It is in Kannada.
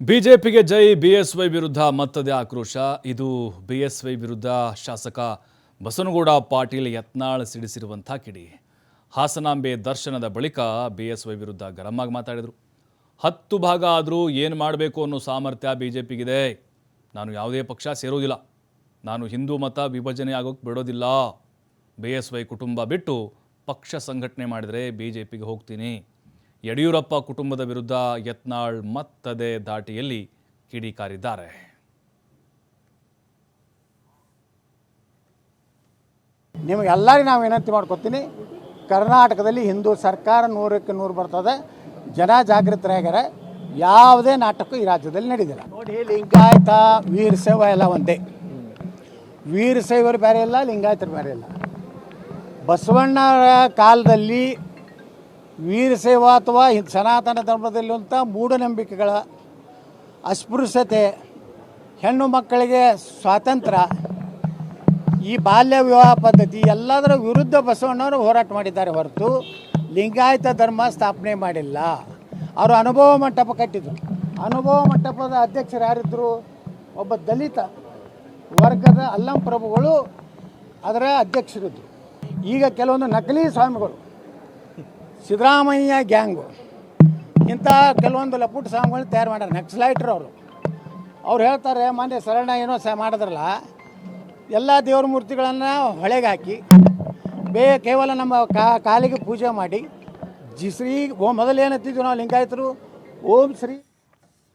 ಬಿಜೆಪಿಗೆ ಜೈ, ಬಿಎಸ್ವೈ ವಿರುದ್ಧ ಮತ್ತದೇ ಆಕ್ರೋಶ. ಇದು ಬಿಎಸ್ವೈ ವಿರುದ್ಧ ಶಾಸಕ ಬಸನಗೌಡ ಪಾಟೀಲ್ ಯತ್ನಾಳ್ ಸಿಡಿಸಿರುವಂಥ ಕಿಡಿ. ಹಾಸನಾಂಬೆ ದರ್ಶನದ ಬಳಿಕ ಬಿಎಸ್ವೈ ವಿರುದ್ಧ ಗರಮಾಗಿ ಮಾತಾಡಿದರು. ಹತ್ತು ಭಾಗ ಆದರೂ ಏನು ಮಾಡಬೇಕು ಅನ್ನೋ ಸಾಮರ್ಥ್ಯ ಬಿ ಜೆ ಪಿಗಿದೆ ನಾನು ಯಾವುದೇ ಪಕ್ಷ ಸೇರೋದಿಲ್ಲ. ನಾನು ಹಿಂದೂ ಮತ ವಿಭಜನೆ ಆಗೋಕ್ಕೆ ಬಿಡೋದಿಲ್ಲ. ಬಿ ಎಸ್ ವೈ ಕುಟುಂಬ ಬಿಟ್ಟು ಪಕ್ಷ ಸಂಘಟನೆ ಮಾಡಿದರೆ ಬಿ ಜೆ ಪಿಗೆ ಹೋಗ್ತೀನಿ. ಯಡಿಯೂರಪ್ಪ ಕುಟುಂಬದ ವಿರುದ್ಧ ಯತ್ನಾಳ್ ಮತ್ತದೇ ದಾಟಿಯಲ್ಲಿ ಕಿಡಿಕಾರಿದ್ದಾರೆ. ನಿಮಗೆಲ್ಲರಿಗೂ ನಾವು ವಿನಂತಿ ಮಾಡ್ಕೊತೀನಿ ಕರ್ನಾಟಕದಲ್ಲಿ ಹಿಂದೂ ಸರ್ಕಾರ ನೂರಕ್ಕೆ ನೂರು ಬರ್ತದೆ. ಜನ ಜಾಗೃತರಾಗ್ಯಾರ ಯಾವುದೇ ನಾಟಕ ಈ ರಾಜ್ಯದಲ್ಲಿ ನಡೆದಿಲ್ಲ. ನೋಡಿ ಲಿಂಗಾಯತ ವೀರಶೈವ ಎಲ್ಲ ಒಂದೇ. ವೀರಶೈವರು ಬೇರೆ ಇಲ್ಲ ಲಿಂಗಾಯತರು ಬೇರೆ ಇಲ್ಲ. ಬಸವಣ್ಣರ ಕಾಲದಲ್ಲಿ ವೀರಶೈವ ಅಥವಾ ಸನಾತನ ಧರ್ಮದಲ್ಲಿರುವಂಥ ಮೂಢನಂಬಿಕೆಗಳ ಅಸ್ಪೃಶ್ಯತೆ, ಹೆಣ್ಣು ಮಕ್ಕಳಿಗೆ ಸ್ವಾತಂತ್ರ್ಯ, ಈ ಬಾಲ್ಯ ವಿವಾಹ ಪದ್ಧತಿ ಎಲ್ಲದರ ವಿರುದ್ಧ ಬಸವಣ್ಣವರು ಹೋರಾಟ ಮಾಡಿದ್ದಾರೆ ಹೊರತು ಲಿಂಗಾಯತ ಧರ್ಮ ಸ್ಥಾಪನೆ ಮಾಡಿಲ್ಲ. ಅವರು ಅನುಭವ ಮಂಟಪ ಕಟ್ಟಿದರು. ಅನುಭವ ಮಂಟಪದ ಅಧ್ಯಕ್ಷರು ಯಾರಿದ್ದರು ಒಬ್ಬ ದಲಿತ ವರ್ಗದ ಅಲ್ಲಂ ಪ್ರಭುಗಳು ಅದರ ಅಧ್ಯಕ್ಷರಿದ್ದರು ಈಗ ಕೆಲವೊಂದು ನಕಲಿ ಸ್ವಾಮಿಗಳು ಸಿದ್ದರಾಮಯ್ಯ ಗ್ಯಾಂಗು. ಇಂಥ ಕೆಲವೊಂದು ಲಪುಟ್ ಸಾಂಗ್ಗಳನ್ನ ತಯಾರು ಮಾಡ್ಯಾರ ನಕ್ಸಲೈಟ್ರು ಅವರು. ಅವ್ರು ಹೇಳ್ತಾರೆ, ಮೊನ್ನೆ ಶರಣ ಏನೋ ಸಹ ಮಾಡಿದ್ರಲ್ಲ, ಎಲ್ಲ ದೇವ್ರ ಮೂರ್ತಿಗಳನ್ನು ಹೊಳೆಗೆ ಹಾಕಿ, ಬೇ, ಕೇವಲ ನಮ್ಮ ಕಾಲಿಗೆ ಪೂಜೆ ಮಾಡಿ, ಜಿ ಶ್ರೀ, ಓ ಮೊದಲು ಏನತ್ತಿದ್ವಿ ನಾವು ಲಿಂಗಾಯತರು, ಓಂ ಶ್ರೀ